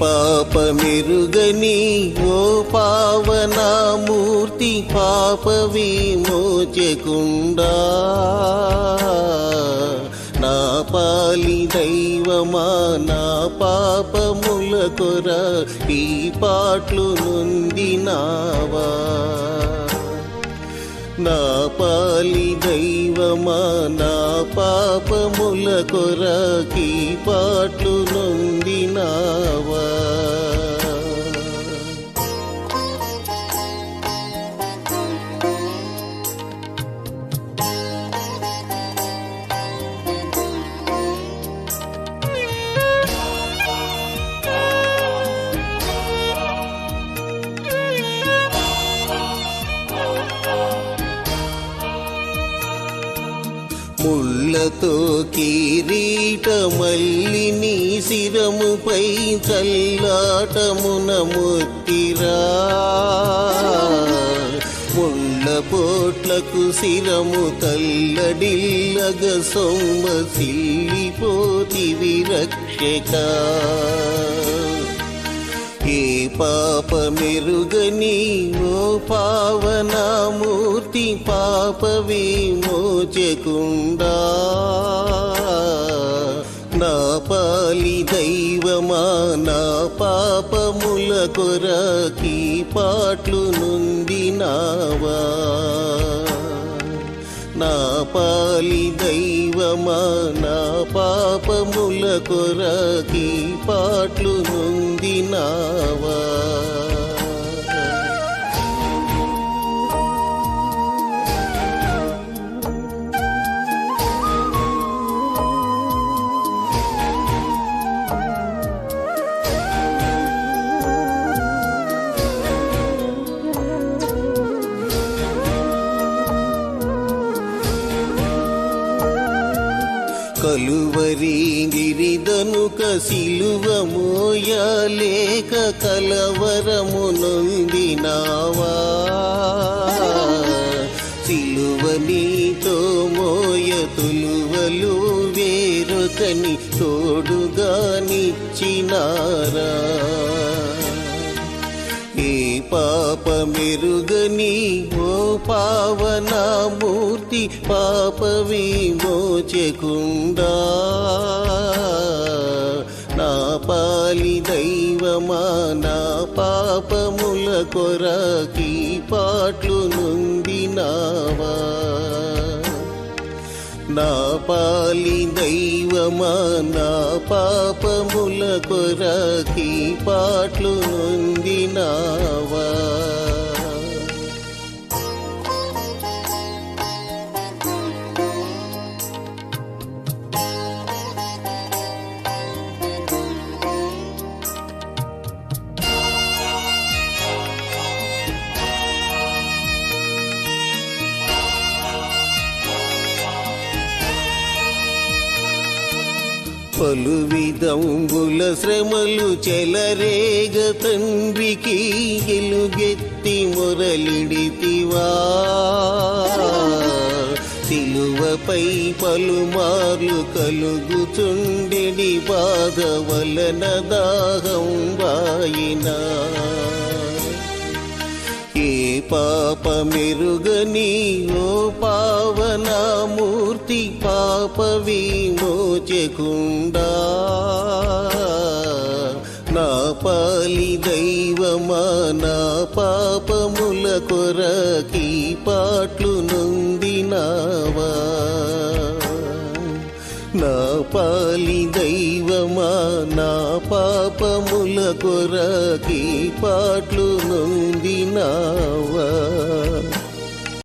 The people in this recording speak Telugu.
పాప మెరుగని ఓ పావనామూర్తి పాప విమోచకుండా నా పాలి దైవమా నా పాపముల కొర ఈ పాటలు నొందినావా? నా పాలి దైవమా నా పాపముల కొరకి పాటలు నొందినావా ముళ్ళతో కిరీట మల్లి నీ శిరముపై చల్లాటమున ముత్తిరా. ముళ్ళ పోట్లకు శిరము తల్లడిల్లగ సొమ్మ సిల్లిపోతి విరక్షక పాప మెరుగని ఓ పావనామూర్తి పాప విమోచకుండా. నా పాలి దైవమా నా పాపముల కొరకి పాటలు నుండినావా. నా పాలి దైవమా నా పాపముల కొరకి పాటలు నొందినావా? కలువరి గిరిదనుక సిలువ మోయలేక కలవరము నొందినావా? సిలువ నీతో మోయ తులువలు వేరొకని తోడుగా నిచ్చినారా ఏ పాప మెరుగని ఓ పావనామూర్తి పాప విమోచకుండా. నా పాలి దైవమా నా పాపముల కొరకి పాటలు నొందినావా. నా పాలి దైవమా నా పాపముల కొరకి పాటలు నొందినావా పలు విధంబుల శ్రమలు చెలరేగ తండ్రికి ఎలుగెత్తి మొరలిడితివా. సిలువపై పలుమార్లు కలుగుచుండెడి బాధ వలన దాహం వాయినా. పాప మెరుగని ఓ పావనామూర్తి పాప విమోచకుండా. నా పాలి దైవమా నా పాపముల కొరకి పాటలు నొందినావా. నా పాలి దైవమా నా పాపముల కొరకి పాటలు నొందినావా?